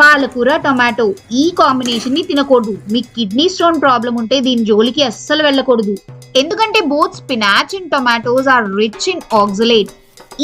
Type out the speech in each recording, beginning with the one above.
పాలకూర టొమాటో ఈ కాంబినేషన్ని తినకూడదు. మీకు కిడ్నీ స్టోన్ ప్రాబ్లం ఉంటే దీని జోలికి అస్సలు వెళ్ళకూడదు. ఎందుకంటే both spinach and tomatoes are rich in oxalate.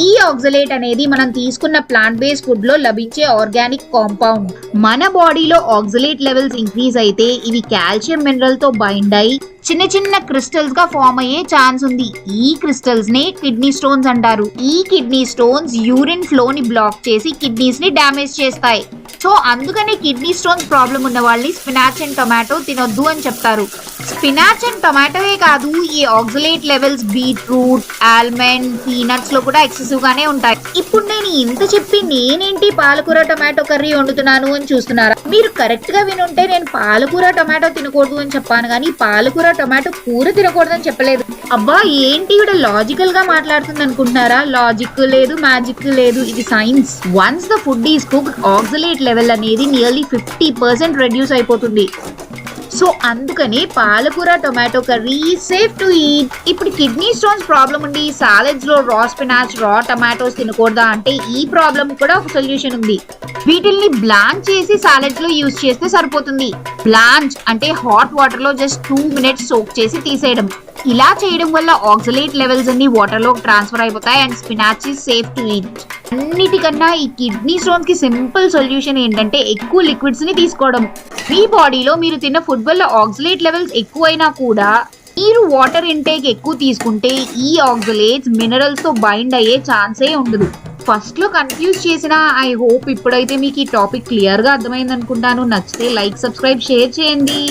ఈ ఆక్సలేట్ అనేది మనం తీసుకున్న ప్లాంట్ బేస్డ్ ఫుడ్లో లభించే ఆర్గానిక్ కాంపౌండ్. మన బాడీలో ఆక్సలేట్ లెవెల్స్ ఇంక్రీజ్ అయితే ఇవి కాల్షియం మినరల్తో బైండ్ అయి చిన్న చిన్న క్రిస్టల్స్గా ఫామ్ అయ్యే ఛాన్స్ ఉంది. ఈ క్రిస్టల్స్ నే కిడ్నీ స్టోన్స్ అంటారు. ఈ కిడ్నీ స్టోన్స్ యూరిన్ ఫ్లో ని బ్లాక్ చేసి కిడ్నీస్ని డ్యామేజ్ చేస్తాయి. సో అందుకనే కిడ్నీ స్టోన్స్ ప్రాబ్లం ఉన్న వాళ్ళని స్పినాచ్ అండ్ టొమాటో తినొద్దు అని చెప్తారు. స్పినాచ్ అండ్ టొమాటోయే కాదు ఈ ఆక్సిలేట్ లెవెల్స్ బీట్రూట్ ఆల్మండ్ పీనట్స్లో కూడా ఎక్సెసివ్ గానే ఉంటాయి. ఇప్పుడు నేను ఇంత చెప్పి నేనేంటి పాలకూర టొమాటో కర్రీ వండుతున్నాను అని చూస్తున్నారా? మీరు కరెక్ట్గా వినుంటే నేను పాలకూర టొమాటో తినకూడదు అని చెప్పాను కానీ పాలకూర టొమాటో కూర తినకూడదని చెప్పలేదు. అబ్బా ఏంటి ఇవిడ లాజికల్గా మాట్లాడుతుంది అనుకుంటున్నారా? లాజిక్ లేదు మ్యాజిక్ లేదు. ఇది science once the food is cook oxalate level అనేది నియర్లీ ఫిఫ్టీ పర్సెంట్ రెడ్యూస్ అయిపోతుంది. సో అందుకని పాలకూర tomato curry safe to eat ఇప్పుడు కిడ్నీ స్టోన్స్ ప్రాబ్లం ఉండి సాలెడ్స్లో రా స్పినాచ్ రా టొమాటోస్ తినకూడదా అంటే ఈ ప్రాబ్లం కూడా ఒక సొల్యూషన్ ఉంది. వీటిల్ని బ్లాంచ్ చేసి సాలెడ్స్లో యూజ్ చేస్తే సరిపోతుంది. బ్లాంచ్ అంటే హాట్ వాటర్లో జస్ట్ టూ మినిట్స్ సోక్ చేసి తీసేయడం. ఇలా చేయడం వల్ల ఆక్సిలేట్ లెవెల్స్ అన్ని వాటర్లో ట్రాన్స్ఫర్ అయిపోతాయి and spinach is safe to eat అన్నిటికన్నా ఈ కిడ్నీ స్టోన్స్కి సింపుల్ సొల్యూషన్ ఏంటంటే ఎక్కువ లిక్విడ్స్ని తీసుకోవడం మీ బాడీలో మీరు తిన్న ఫుడ్ వల్ల ఆక్సిలేట్ లెవెల్స్ ఎక్కువైనా కూడా మీరు వాటర్ ఇంటేక్ ఎక్కువ తీసుకుంటే ఈ ఆక్సిలేట్స్ మినరల్స్తో బైండ్ అయ్యే ఛాన్సే ఉండదు. ఫస్ట్లో కన్ఫ్యూజ్ చేసిన ఐ హోప్ ఇప్పుడైతే మీకు ఈ టాపిక్ క్లియర్గా అర్థమైంది అనుకుంటాను నచ్చితే లైక్ సబ్స్క్రైబ్ షేర్ చేయండి.